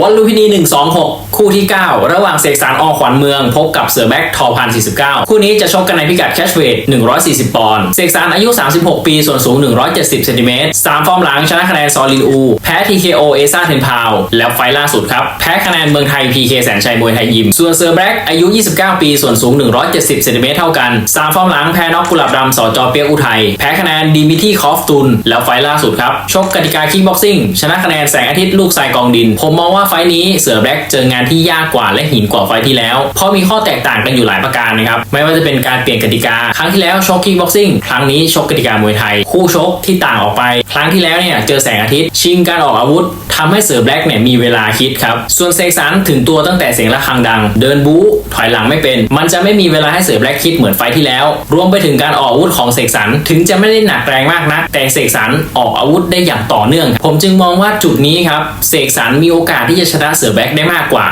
วันลุมพินี126คู่ที่ 9 ระหว่างเสกสรรอขวัญเมือง พบกับเสือแบ็กทอพัน49 คู่นี้จะชกกันในพิกัดแคชเวท140 ปอนด์เสกสรรอายุ 36 ปี ส่วนสูง 170เซนติเมตร3ฟอร์มหลังชนะคะแนนซอลินอู แพ้ TKO เอซ่าเทนพาว แล้วไฟล่าสุดครับ แพ้คะแนนเมืองไทย PK แสนชัยมวยไทยยิม ส่วนเสือแบ็กอายุ 29 ปี ส่วนสูง 170เซนติเมตรเท่ากัน3ฟอร์มหลังแพ้น็อกกุหลาบดำสอจอเปียกอุทัยแพ้คะแนนดิมิที่คอฟตุน แล้วไฟล่าสุดครับชกกติกาคิกบ็อกซิ่งชนะคะแนนแสงอาทิตย์ลูกทรายกองดิน ผมมองว่าไฟล์นี้เสือแบ็กเจองานที่ยากกว่าและหินกว่าไฟที่แล้ว เพราะมีข้อแตกต่างกันอยู่หลายประการนะครับ ไม่ว่าจะเป็นการเปลี่ยนกติกา ครั้งที่แล้วชกคิกบ็อกซิ่ง ครั้งนี้ชกกติกามวยไทย คู่ชกที่ต่างออกไป ครั้งที่แล้วเนี่ยเจอแสงอาทิตย์ ชิงการออกอาวุธทำให้เสือแบล็กเนี่ยมีเวลาคิดครับ ส่วนเซกสันถึงตัวตั้งแต่เสียงระฆังดัง เดินบู๊ถอยหลังไม่เป็น มันจะไม่มีเวลาให้เสือแบล็กคิดเหมือนไฟที่แล้ว รวมไปถึงการออกอาวุธของเสกสรรถึงจะไม่ได้หนักแรงมากนัก แต่เสกสรรออกอาวุธได้อย่างต่อเนื่อง ผมจึงมองว่าจุดนี้ครับเสกสรรมีโอกาสที่จะชนะเสือแบล็กได้มากกว่า